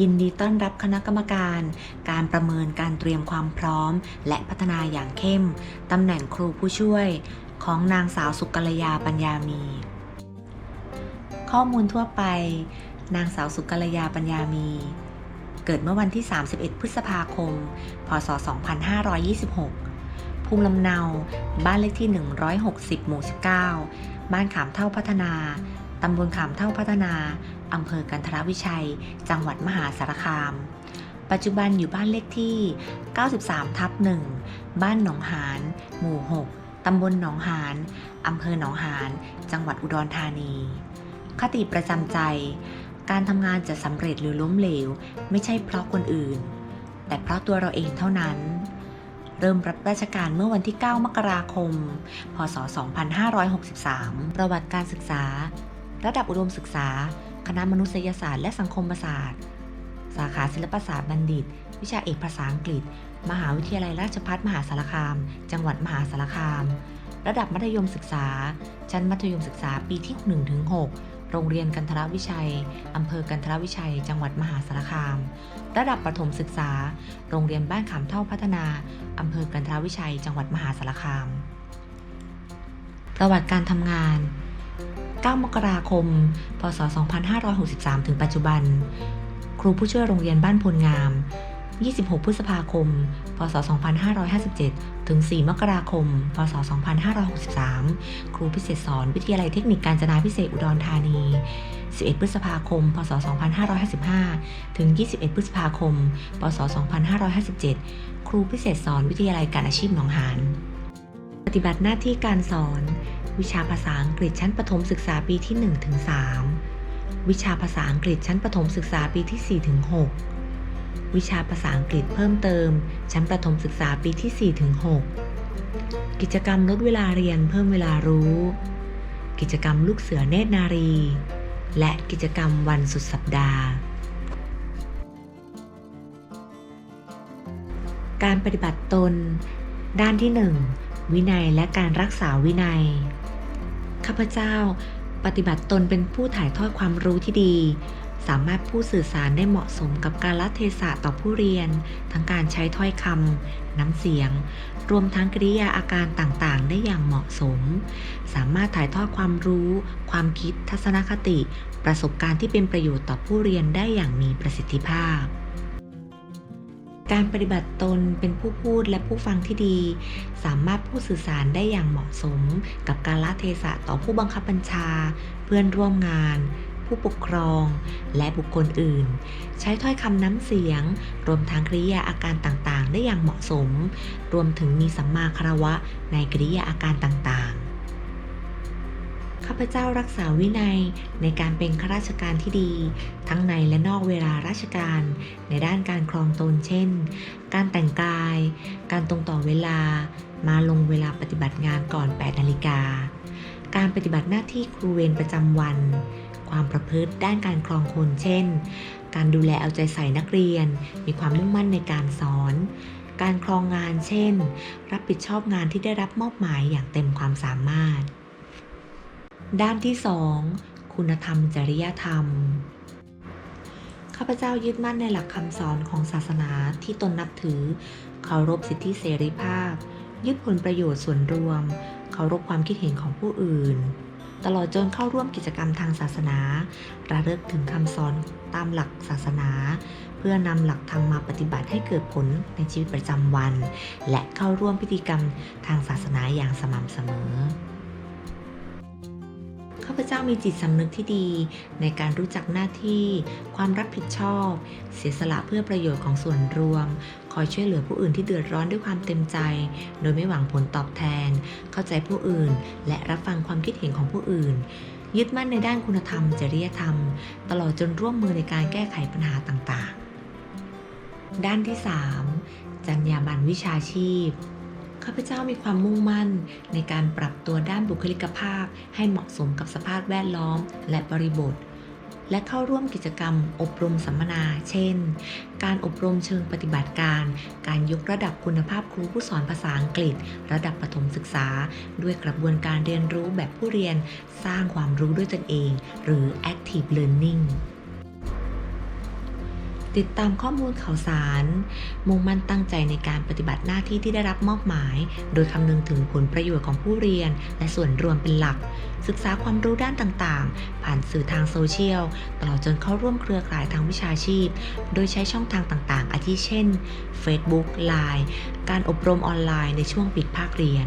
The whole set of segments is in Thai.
ยินดีต้อนรับคณะกรรมการ การประเมินการเตรียมความพร้อม และพัฒนาอย่างเข้ม ตำแหน่งครูผู้ช่วย ของนางสาวสุกัลยาปัญญามี ข้อมูลทั่วไป นางสาวสุกัลยาปัญญามี เกิดเมื่อวันที่ 31 พฤษภาคม พศ 2526 ภูมิลำเนา บ้านเลขที่ 160 หมู่ 19 บ้านขามเท่าพัฒนา ตำบลขามเท่าพัฒนา อำเภอกันทรวิชัย จังหวัดมหาสารคาม ปัจจุบันอยู่บ้านเลขที่ 93 ทับ 1 บ้านหนองหาน หมู่ 6 ตำบลหนองหาน อำเภอหนองหาน จังหวัดอุดรธานี คติประจำใจ การทำงานจะสำเร็จหรือล้มเหลว ไม่ใช่เพราะคนอื่น แต่เพราะตัวเราเองเท่านั้นเริ่มรับราชการเมื่อวันที่ 9 มกราคม พศ 2563 ประวัติการศึกษา ระดับอุดมศึกษา คณะมนุษยศาสตร์และสังคมศาสตร์ สาขาศิลปศาสตร์บัณฑิต วิชาเอกภาษาอังกฤษ มหาวิทยาลัยราชภัฏมหาสารคาม จังหวัดมหาสารคาม ระดับมัธยมศึกษา ชั้นมัธยมศึกษาปีที่1ถึง6โรงเรียนกันทรวิชัย อำเภอกันทรวิชัย จังหวัดมหาสารคาม ระดับประถมศึกษา โรงเรียนบ้านขามเท่าพัฒนา อำเภอกันทรวิชัย จังหวัดมหาสารคาม ประวัติการทำงาน 9 มกราคม พศ 2563 ถึงปัจจุบัน ครูผู้ช่วยโรงเรียนบ้านพลงาม 26 พฤษภาคม พศ 2557 ถึง 4 มกราคม พศ 2563 ครูพิเศษสอนวิทยาลัยเทคนิคการจนาพิเศษอุดรธานี 11 พฤษภาคม พศ 2555 ถึง 21 พฤษภาคม พศ 2557 ครูพิเศษสอนวิทยาลัยการอาชีพหนองหาน ปฏิบัติหน้าที่การสอน วิชาภาษาอังกฤษชั้นประถมศึกษาปีที่1ถึง3วิชาภาษาอังกฤษชั้นประถมศึกษาปีที่4ถึง6วิชาภาษาอังกฤษเพิ่มเติม ชั้นประถมศึกษาปีที่4ถึง6กิจกรรมลดเวลาเรียนเพิ่มเวลารู้ กิจกรรมลูกเสือเนตรนารี และกิจกรรมวันสุดสัปดาห์การปฏิบัติตน ด้านที่ 1 วินัยและการรักษาวินัย ข้าพเจ้า ปฏิบัติตนเป็นผู้ถ่ายทอดความรู้ที่ดี สามารถพูดสื่อสารได้เหมาะสมกับการละเทศะต่อผู้เรียน ทั้งการใช้ถ้อยคำน้ำเสียง รวมทั้งกริยาอาการต่างๆ ได้อย่างเหมาะสม สามารถถ่ายทอดความรู้ ความคิดทัศนคติ ประสบการณ์ที่เป็นประโยชน์ต่อผู้เรียนได้อย่างมีประสิทธิภาพ การปฏิบัติตนเป็นผู้พูดและผู้ฟังที่ดี สามารถพูดสื่อสารได้อย่างเหมาะสม กับการละเทศะต่อผู้บังคับบัญชา เพื่อนร่วมงาน ผู้ปกครอง และบุคคลอื่น ใช้ถ้อยคำน้ำเสียง รวมทั้งกริยาอาการต่างๆ ได้อย่างเหมาะสม รวมถึงมีสัมมาคารวะในกริยาอาการต่างๆ ข้าพเจ้ารักษาวินัยในการเป็นข้าราชการที่ดี ทั้งในและนอกเวลาราชการ ในด้านการครองตนเช่น การแต่งกาย การตรงต่อเวลา มาลงเวลาปฏิบัติงานก่อน 8 นาฬิกา การปฏิบัติหน้าที่ครูเวรประจำวัน ความประพฤติด้านการครองคนเช่น การดูแลเอาใจใส่นักเรียน มีความมุ่งมั่นในการสอนการครองงานเช่น รับผิดชอบงานที่ได้รับมอบหมายอย่างเต็มความสามารถ ด้านที่ 2 คุณธรรมจริยธรรม ข้าพเจ้ายึดมั่นในหลักคำสอนของศาสนาที่ตนนับถือ เคารพสิทธิเสรีภาพ ยึดผลประโยชน์ส่วนรวม เคารพความคิดเห็นของผู้อื่น ตลอดจนเข้าร่วมกิจกรรมทางศาสนา ระลึกถึงคำสอนตามหลักศาสนา เพื่อนำหลักธรรมมาปฏิบัติให้เกิดผลในชีวิตประจำวัน และเข้าร่วมพิธีกรรมทางศาสนาอย่างสม่ำเสมอ ข้าพเจ้ามีจิตสำนึกที่ดี ในการรู้จักหน้าที่ ความรับผิดชอบ เสียสละเพื่อประโยชน์ของส่วนรวม คอยช่วยเหลือผู้อื่นที่เดือดร้อนด้วยความเต็มใจ โดยไม่หวังผลตอบแทน เข้าใจผู้อื่น และรับฟังความคิดเห็นของผู้อื่นยึดมั่นในด้านคุณธรรม จริยธรรม ตลอดจนร่วมมือในการแก้ไขปัญหาต่างๆ ด้านที่ 3 จรรยาบรรณวิชาชีพ ข้าพเจ้ามีความมุ่งมั่น ในการปรับตัวด้านบุคลิกภาพ ให้เหมาะสมกับสภาพแวดล้อมและบริบท และเข้าร่วมกิจกรรม อบรมสัมมนา เช่น การอบรมเชิงปฏิบัติการ การยกระดับคุณภาพครูผู้สอนภาษาอังกฤษ ระดับประถมศึกษา ด้วยกระบวนการเรียนรู้แบบผู้เรียน สร้างความรู้ด้วยตนเอง หรือ active learning ติดตามข้อมูลข่าวสาร มุ่งมั่นตั้งใจในการปฏิบัติหน้าที่ที่ได้รับมอบหมาย โดยคำนึงถึงผลประโยชน์ของผู้เรียน และส่วนรวมเป็นหลัก ศึกษาความรู้ด้านต่างๆ ผ่านสื่อทางโซเชียล ตลอดจนเข้าร่วมเครือข่ายทางวิชาชีพ โดยใช้ช่องทางต่างๆ อาทิเช่น Facebook Line การอบรมออนไลน์ในช่วงปิดภาคเรียน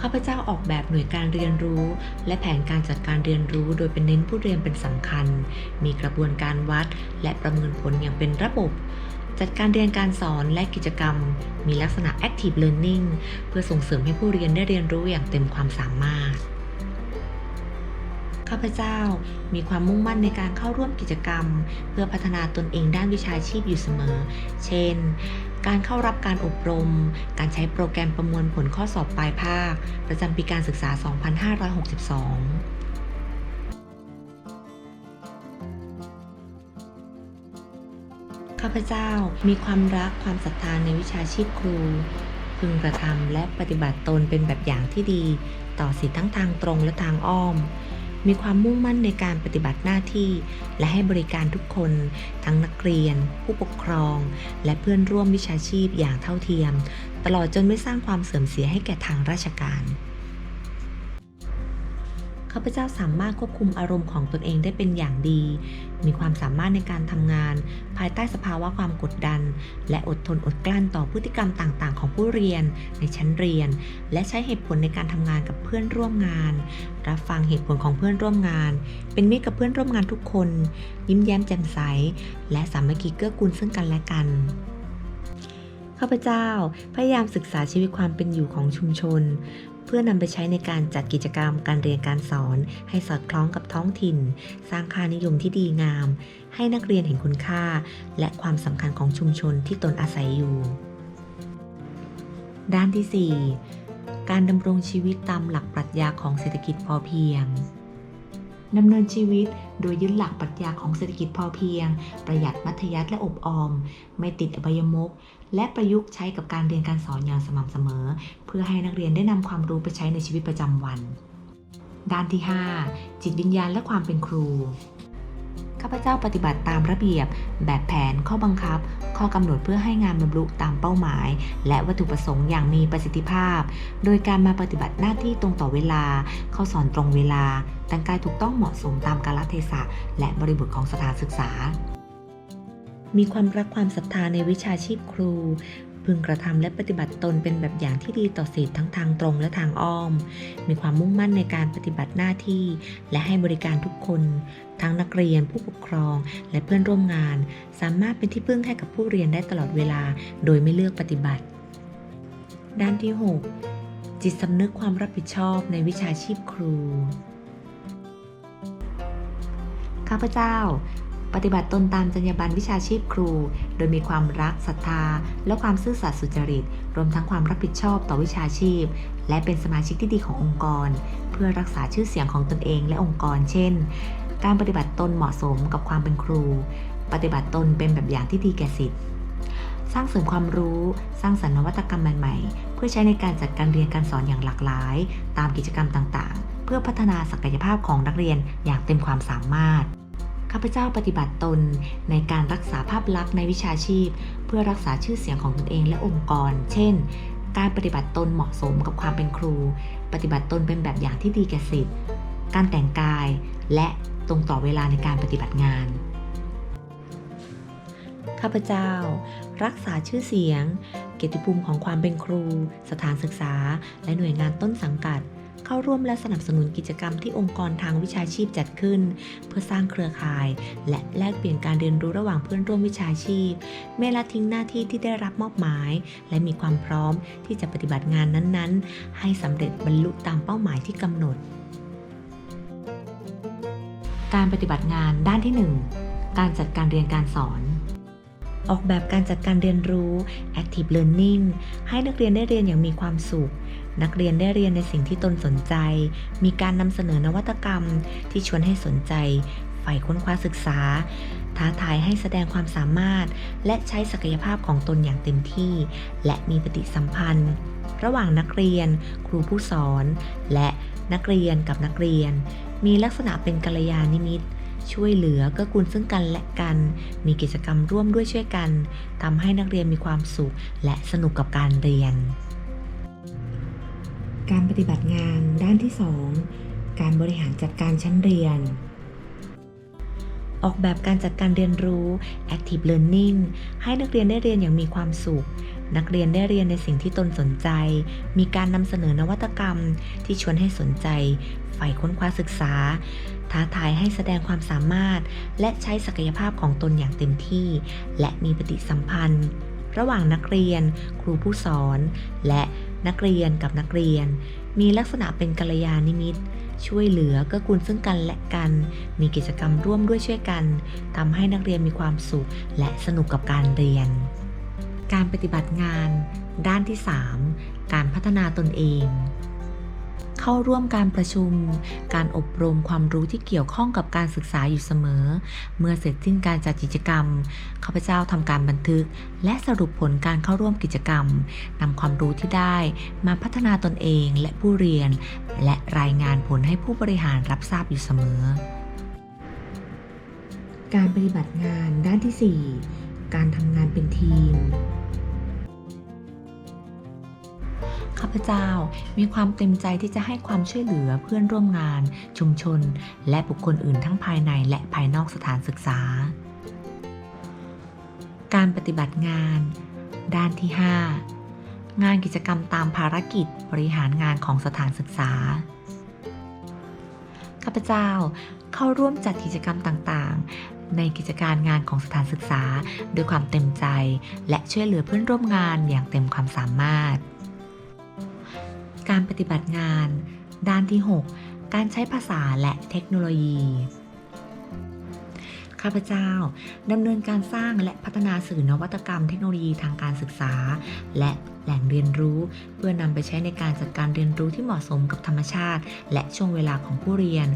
ข้าพเจ้าออกแบบหน่วยการเรียนรู้ และแผนการจัดการเรียนรู้ โดยเป็นเน้นผู้เรียนเป็นสำคัญ มีกระบวนการวัด และประเมินผลอย่างเป็นระบบ จัดการเรียนการสอนและกิจกรรม มีลักษณะ active learning เพื่อส่งเสริมให้ผู้เรียนได้เรียนรู้อย่างเต็มความสามารถข้าพเจ้ามีความมุ่งมั่นในการเข้าร่วมกิจกรรม เพื่อพัฒนาตนเองด้านวิชาชีพอยู่เสมอ เช่น การเข้ารับการอบรม การใช้โปรแกรมประมวลผลข้อสอบปลายภาค ประจำปีการศึกษา 2562ข้าพเจ้ามีความรักความศรัทธาในวิชาชีพครู พึงกระทำและปฏิบัติตนเป็นแบบอย่างที่ดี ต่อสิทธิทั้งทางตรงและทางอ้อม มีความมุ่งมั่นในการปฏิบัติหน้าที่ และให้บริการทุกคน ทั้งนักเรียน ผู้ปกครอง และเพื่อนร่วมวิชาชีพอย่างเท่าเทียม ตลอดจนไม่สร้างความเสื่อมเสียให้แก่ทางราชการ ข้าพเจ้าสามารถควบคุมอารมณ์ของตนเองได้เป็นอย่างดี มีความสามารถในการทำงาน ภายใต้สภาวะความกดดัน และอดทนอดกลั้นต่อพฤติกรรมต่างๆ ของผู้เรียน ในชั้นเรียน และใช้เหตุผลในการทำงานกับเพื่อนร่วมงาน รับฟังเหตุผลของเพื่อนร่วมงาน เป็นมิตรกับเพื่อนร่วมงานทุกคน ยิ้มแย้มแจ่มใส และสามัคคีเกื้อกูลซึ่งกันและกันข้าพเจ้าพยายามศึกษาชีวิตความเป็นอยู่ของชุมชน เพื่อนำไปใช้ในการจัดกิจกรรมการเรียนการสอน ให้สอดคล้องกับท้องถิ่น สร้างค่านิยมที่ดีงาม ให้นักเรียนเห็นคุณค่า และความสำคัญของชุมชนที่ตนอาศัยอยู่ ด้านที่ 4 การดำรงชีวิตตามหลักปรัชญาของเศรษฐกิจพอเพียง ดำเนินชีวิตโดยยึดหลักปรัชญาของเศรษฐกิจพอเพียง ประหยัดมัธยัสถ์และอบออม ไม่ติดอบายมุกและประยุกต์ใช้กับการเรียนการสอนอย่างสม่ำเสมอ เพื่อให้นักเรียนได้นำความรู้ไปใช้ในชีวิตประจำวัน ด้านที่ 5 จิตวิญญาณและความเป็นครู ข้าพเจ้าปฏิบัติตามระเบียบ แบบแผนข้อบังคับ ข้อกำหนดเพื่อให้งานบรรลุตามเป้าหมาย และวัตถุประสงค์อย่างมีประสิทธิภาพ โดยการมาปฏิบัติหน้าที่ตรงต่อเวลา เข้าสอนตรงเวลา แต่งกายถูกต้องเหมาะสมตามกาลเทศะและบริบทของสถานศึกษามีความรักความศรัทธาในวิชาชีพครู พึงกระทำและปฏิบัติตนเป็นแบบอย่างที่ดีต่อสิทธิทั้งทางตรงและทางอ้อม มีความมุ่งมั่นในการปฏิบัติหน้าที่ และให้บริการทุกคน ทั้งนักเรียนผู้ปกครองและเพื่อนร่วมงาน สามารถเป็นที่พึ่งให้กับผู้เรียนได้ตลอดเวลา โดยไม่เลือกปฏิบัติ ด้านที่ 6 จิตสำนึกความรับผิดชอบในวิชาชีพครูข้าพเจ้า ปฏิบัติตนตามจรรยาบรรณวิชาชีพครู โดยมีความรักศรัทธา และความซื่อสัตย์สุจริต รวมทั้งความรับผิดชอบต่อวิชาชีพ และเป็นสมาชิกที่ดีขององค์กร เพื่อรักษาชื่อเสียงของตนเองและองค์กร เช่น การปฏิบัติตนเหมาะสมกับความเป็นครู ปฏิบัติตนเป็นแบบอย่างที่ดีแก่สิทธิ์สร้างเสริมความรู้ สร้างสรรค์นวัตกรรมใหม่ๆ เพื่อใช้ในการจัดการเรียนการสอนอย่างหลากหลาย ตามกิจกรรมต่างๆ เพื่อพัฒนาศักยภาพของนักเรียนอย่างเต็มความสามารถ ข้าพเจ้าปฏิบัติตนในการรักษาภาพลักษณ์ในวิชาชีพ เพื่อรักษาชื่อเสียงของตนเองและองค์กร เช่น การปฏิบัติตนเหมาะสมกับความเป็นครู ปฏิบัติตนเป็นแบบอย่างที่ดีแก่สิทธิ์การแต่งกาย และตรงต่อเวลาในการปฏิบัติงานข้าพเจ้า รักษาชื่อเสียง เกียรติภูมิของความเป็นครู สถานศึกษา และหน่วยงานต้นสังกัด เข้าร่วมและสนับสนุนกิจกรรมที่องค์กรทางวิชาชีพจัดขึ้น เพื่อสร้างเครือข่าย และแลกเปลี่ยนการเรียนรู้ระหว่างเพื่อนร่วมวิชาชีพ ไม่ละทิ้งหน้าที่ที่ได้รับมอบหมาย และมีความพร้อมที่จะปฏิบัติงานนั้นๆ ให้สำเร็จบรรลุตามเป้าหมายที่กำหนด การปฏิบัติงานด้านที่ 1 การจัดการเรียนการสอนออกแบบการจัดการเรียนรู้ active learning ให้นักเรียนได้เรียนอย่างมีความสุข นักเรียนได้เรียนในสิ่งที่ตนสนใจ มีการนำเสนอนวัตกรรมที่ชวนให้สนใจ ใฝ่ค้นคว้าศึกษา ท้าทายให้แสดงความสามารถ และใช้ศักยภาพของตนอย่างเต็มที่ และมีปฏิสัมพันธ์ ระหว่างนักเรียน ครูผู้สอน และนักเรียนกับนักเรียน มีลักษณะเป็นกัลยาณมิตรช่วยเหลือเกื้อกูลซึ่งกันและกัน มีกิจกรรมร่วมด้วยช่วยกันทำให้นักเรียนมีความสุข และสนุกกับการเรียน การปฏิบัติงานด้านที่ 2 การบริหารจัดการชั้นเรียน ออกแบบการจัดการเรียนรู้ active learning ให้นักเรียนได้เรียนอย่างมีความสุข นักเรียนได้เรียนในสิ่งที่ตนสนใจ มีการนำเสนอนวัตกรรมที่ชวนให้สนใจใฝ่ค้นคว้าศึกษา ท้าทายให้แสดงความสามารถ และใช้ศักยภาพของตนอย่างเต็มที่ และมีปฏิสัมพันธ์ ระหว่างนักเรียน ครูผู้สอน และ นักเรียนกับนักเรียน มีลักษณะเป็นกัลยาณมิตร ช่วยเหลือเกื้อกูลซึ่งกันและกัน มีกิจกรรมร่วมด้วยช่วยกันทำให้นักเรียนมีความสุข และสนุกกับการเรียน การปฏิบัติงาน ด้านที่ 3 การพัฒนาตนเอง เข้าร่วมการประชุม การอบรมความรู้ที่เกี่ยวข้องกับการศึกษาอยู่เสมอ เมื่อเสร็จสิ้นการจัดกิจกรรมข้าพเจ้าทำการบันทึก และสรุปผลการเข้าร่วมกิจกรรมนำความรู้ที่ได้มาพัฒนาตนเองและผู้เรียน และรายงานผลให้ผู้บริหารรับทราบอยู่เสมอ การปฏิบัติงานด้านที่ 4 การทำงานเป็นทีม ข้าพเจ้ามีความเต็มใจที่จะให้ความช่วยเหลือเพื่อนร่วมงาน ชุมชน และบุคคลอื่นทั้งภายในและภายนอกสถานศึกษา การปฏิบัติงาน ด้านที่ 5 งานกิจกรรมตามภารกิจบริหารงานของสถานศึกษา ข้าพเจ้าเข้าร่วมจัดกิจกรรมต่างๆในกิจการงานของสถานศึกษา ด้วยความเต็มใจ และช่วยเหลือเพื่อนร่วมงานอย่างเต็มความสามารถ การปฏิบัติงาน ด้านที่ 6 การใช้ภาษาและเทคโนโลยี ข้าพเจ้าดำเนินการสร้างและพัฒนาสื่อนวัตกรรมเทคโนโลยีทางการศึกษา และแหล่งเรียนรู้เพื่อนำไปใช้ในการจัดการเรียนรู้ที่เหมาะสมกับธรรมชาติ และช่วงเวลาของผู้เรียน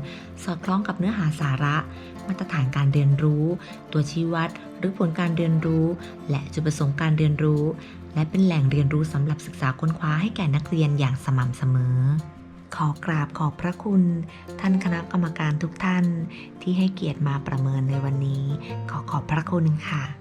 สอดคล้องกับเนื้อหาสาระ มาตรฐานการเรียนรู้ ตัวชี้วัด หรือผลการเรียนรู้ และจุดประสงค์การเรียนรู้ และเป็นแหล่งเรียนรู้สำหรับศึกษาค้นคว้าให้แก่นักเรียนอย่างสม่ำเสมอ ขอกราบขอบพระคุณ ท่านคณะกรรมการทุกท่าน ที่ให้เกียรติมาประเมินในวันนี้ ขอขอบพระคุณค่ะ